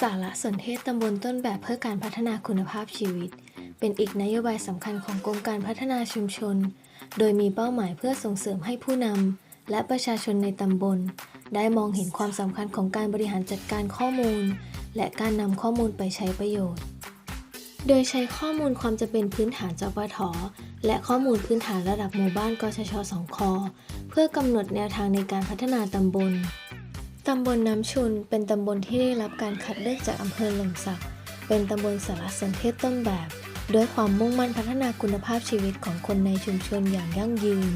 สารสนเทศตำบลต้นแบบเพื่อการพัฒนาคุณภาพชีวิต เป็นอีกนโยบายสำคัญของกรมการพัฒนาชุมชน โดยมีเป้าหมายเพื่อส่งเสริมให้ผู้นำและประชาชนในตำบล ได้มองเห็นความสำคัญของการบริหารจัดการข้อมูล และการนำข้อมูลไปใช้ประโยชน์ โดยใช้ข้อมูลความจำเป็นพื้นฐานจปทและข้อมูลพื้นฐานระดับหมู่บ้านกชชสองคเพื่อกำหนดแนวทางในการพัฒนาตำบล ตำบลน้ำชุนเป็นตำบลที่ได้รับการคัดเลือกจากอำเภอหล่มสัก เป็นตำบลสารสนเทศต้นแบบ ด้วยความมุ่งมั่นพัฒนาคุณภาพชีวิตของคนในชุมชนอย่างยั่งยืน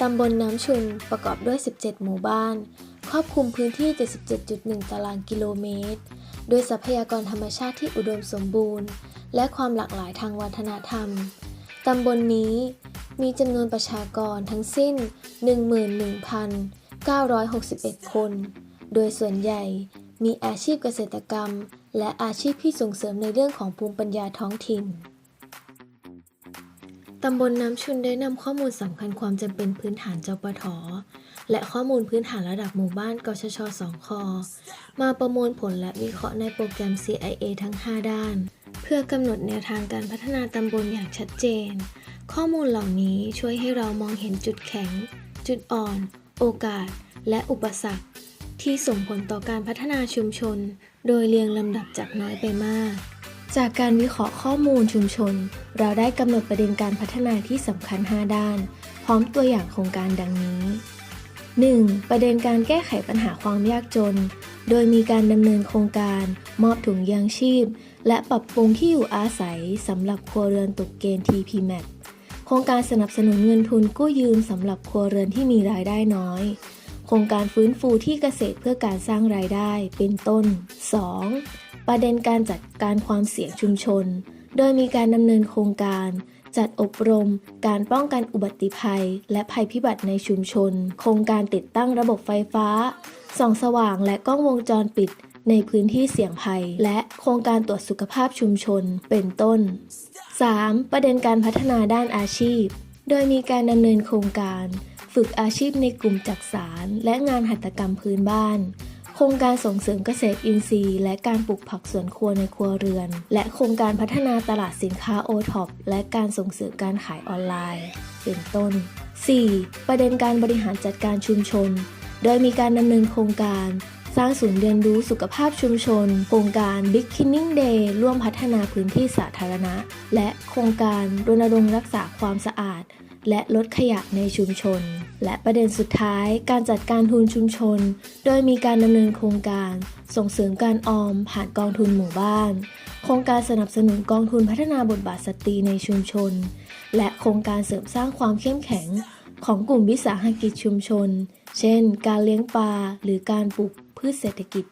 ตำบลน้ำชุนประกอบด้วย 17 หมู่บ้าน ครอบคลุมพื้นที่ 77.1 ตารางกิโลเมตรโดยทรัพยากรธรรมชาติที่อุดมสมบูรณ์ และความหลากหลายทางวัฒนธรรม ตำบลนี้ มีจำนวนประชากรทั้งสิ้น 11,961 คน โดยส่วนใหญ่มีอาชีพเกษตรกรรม และอาชีพที่ส่งเสริมในเรื่องของภูมิปัญญาท้องถิ่น ตำบลน้ำชุนได้นำข้อมูลสำคัญความจำเป็นพื้นฐานจปทและข้อมูลพื้นฐานระดับหมู่บ้านกชชสองคมาประมวลผลและวิเคราะห์ในโปรแกรม CIA ทั้ง 5 ด้าน เพื่อกำหนดแนวทางการพัฒนาตำบลอย่างชัดเจน ข้อมูลเหล่านี้ช่วยให้เรามองเห็นจุดแข็ง จุดอ่อน โอกาส และอุปสรรค ที่ส่งผลต่อการพัฒนาชุมชน โดยเรียงลำดับจากน้อยไปมาก จากการวิเคราะห์ข้อมูลชุมชน เราได้กำหนดประเด็นการพัฒนาที่สำคัญ 5 ด้าน พร้อมตัวอย่างโครงการดังนี้ 1. ประเด็นการแก้ไขปัญหาความยากจน โดยมีการดำเนินโครงการ มอบถุงยางชีพ และปรับปรุงที่อยู่อาศัยสำหรับครัวเรือนตกเกณฑ์ TPMAT โครงการสนับสนุนเงินทุนกู้ยืมสำหรับครัวเรือนที่มีรายได้น้อย โครงการฟื้นฟูที่เกษตรเพื่อการสร้างรายได้เป็นต้น 2. ประเด็นการจัดการความเสี่ยงชุมชน โดยมีการดำเนินโครงการ จัดอบรม การป้องกันอุบัติภัย และภัยพิบัติในชุมชน โครงการติดตั้งระบบไฟฟ้า ส่องสว่างและกล้องวงจรปิด ในพื้นที่เสี่ยงภัย และโครงการตรวจสุขภาพชุมชน เป็นต้น 3. ประเด็นการพัฒนาด้านอาชีพ โดยมีการดำเนินโครงการ ฝึกอาชีพในกลุ่มจักสารและงานหัตถกรรมพื้นบ้าน ครงการส่งเสริมเกษตรอินทรีย์ และการปลูกผักสวนครัวในครัวเรือน และโครงการพัฒนาตลาดสินค้าโอท็อปและการส่งเสริมการขายออนไลน์ เป็นต้น 4. ประเด็นการบริหารจัดการชุมชน โดยมีการดำเนินโครงการ สร้างศูนย์เรียนรู้สุขภาพชุมชน โครงการ Big Cleaning Day ร่วมพัฒนาพื้นที่สาธารณะ และโครงการรณรงค์รักษาความสะอาด และลดขยะในชุมชน และประเด็นสุดท้ายการจัดการทุนชุมชน โดยมีการดำเนินโครงการ ส่งเสริมการออมผ่านกองทุนหมู่บ้าน โครงการสนับสนุนกองทุนพัฒนาบทบาทสตรีในชุมชน และโครงการเสริมสร้างความเข้มแข็งของกลุ่มวิสาหกิจชุมชน เช่น การเลี้ยงปลาหรือการปลูก พืชเศรษฐกิจ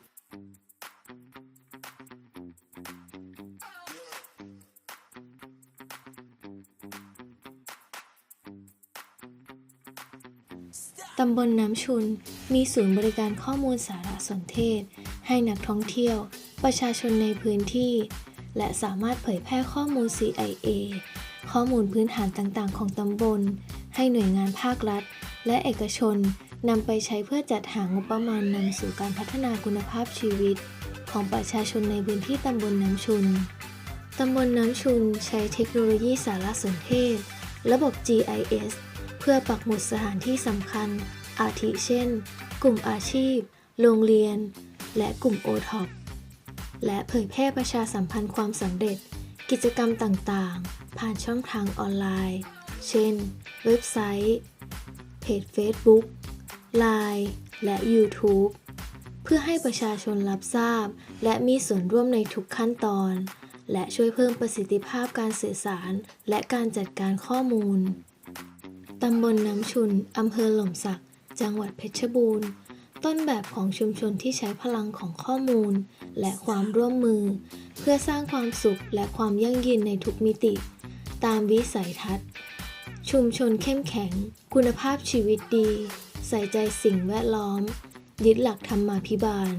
ตำบลน้ำชุน มีศูนย์บริการข้อมูลสารสนเทศ ให้นักท่องเที่ยว ประชาชนในพื้นที่ และสามารถเผยแพร่ข้อมูล CIA ข้อมูลพื้นฐานต่างๆ ของตำบล ให้หน่วยงานภาครัฐ และเอกชน นำไปใช้เพื่อจัดหางบประมาณนำสู่การพัฒนาคุณภาพชีวิต ของประชาชนในพื้นที่ตำบลน้ำชุน ตำบลน้ำชุนใช้เทคโนโลยีสารสนเทศ ระบบ GIS เพื่อปักหมุดสถานที่สำคัญ อาทิเช่น กลุ่มอาชีพ โรงเรียน และกลุ่มโอท็อปและเผยแพร่ประชาสัมพันธ์ความสำเร็จ กิจกรรมต่างๆ ผ่านช่องทางออนไลน์ เช่น เว็บไซต์ เพจ Facebook Line และ YouTube เพื่อให้ประชาชนรับทราบ และมีส่วนร่วมในทุกขั้นตอน และช่วยเพิ่มประสิทธิภาพการสื่อสาร และการจัดการข้อมูล ตำบลน้ำชุน อำเภอหล่มสัก จังหวัดเพชรบูรณ์ ต้นแบบของชุมชนที่ใช้พลังของข้อมูล และความร่วมมือ เพื่อสร้างความสุขและความยั่งยืนในทุกมิติ ตามวิสัยทัศน์ ชุมชนเข้มแข็ง คุณภาพชีวิตดี ใส่ใจสิ่งแวดล้อม ยึดหลักธรรมาภิบาล